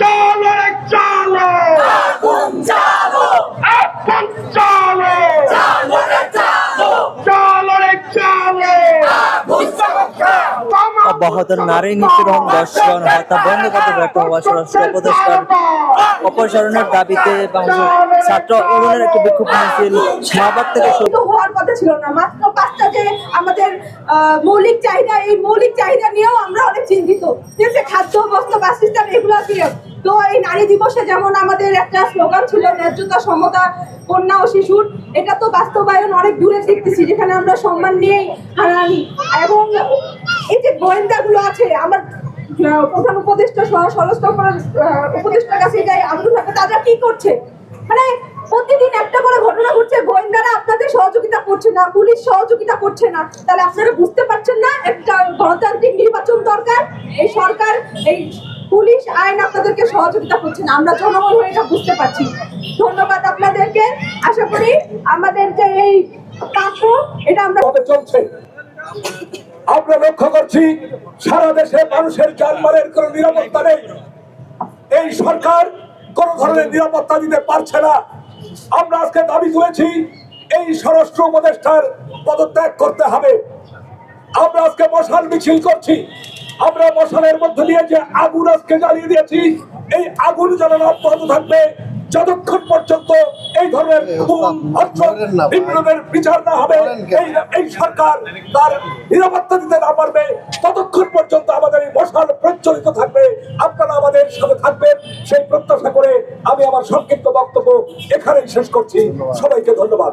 চলো রে চলো। আগুন চলো রে জ্বালো। চলো রে চলো। আগুন জ্বালো। অব্যাহত নারী নিপীড়ন দর্শন হত্যা বন্ধ করতে ব্যর্থ হওয়া স্বরাষ্ট্র উপদেষ্টার অপসারণের দাবিতে ছাত্র ইউনিয়নের একটি বিক্ষোভ মিছিল শাহবাগ থেকে শুরু হওয়ার কথা ছিল না। মাত্র পাঁচটা যে আমাদের মৌলিক চাহিদা এই মৌলিক চাহিদা নিয়েও আমরা অনেক চিন্তিত। খাদ্য বস্ত্র বাসস্থান এগুলো তো এই নারী দিবসে যেমন আমাদের একটা স্লোগান ছিল, ন্যায্যতা, সমতা, কন্যা ও শিশুর, এটা তো বাস্তবায়ন অনেক দূরে দেখতেছি, যেখানে আমরা সম্মান নিয়েই হারানি। এবং এই যে গোয়েন্দাগুলো আছে, আমার প্রধান উপদেষ্টা সহ উপদেষ্টার কাছে যাই, আব্দুল তারা কি করছে? মানে প্রতিদিন একটা করে ঘটনা ঘটছে, গোয়েন্দারা আপনাদের সহযোগিতা করছে না, পুলিশ সহযোগিতা করছে না। তাহলে আপনারা বুঝতে পারছেন না, একটা গণতান্ত্রিক নির্বাচন দরকার, এই সরকার, এই পুলিশ আইন আপনাদেরকে সহযোগিতা করছে না। আমরা জনগণ হয়ে এটা বুঝতে পারছি ধন্যবাদ আপনাদেরকে। আশা করি আমাদের যে এই এটা আমরা চলছে। আমরা লক্ষ্য করছি, সারা দেশে মানুষের নিরাপত্তা নেই। এই সরকার কোন ধরনের নিরাপত্তা দিতে পারছে না। আমরা আজকে দাবি তুলেছি, এই স্বরাষ্ট্র উপদেষ্টার পদত্যাগ করতে হবে। আমরা আজকে মশাল মিছিল করছি। আমরা মশালের মধ্যে দিয়ে যে আগুন আজকে জ্বালিয়ে দিয়েছি এই আগুন জ্বালানো অব্যাহত থাকবে যতক্ষণ পর্যন্ত এই ধরনের খুন, বিচার না হবে এই সরকার তার নিরাপত্তা দিতে না পারবে ততক্ষণ পর্যন্ত আমাদের এই মশাল প্রচলিত থাকবে আপনারা আমাদের সাথে থাকবেন সেই প্রত্যাশা করে আমি আমার সংক্ষিপ্ত বক্তব্য এখানেই শেষ করছি। সবাইকে ধন্যবাদ।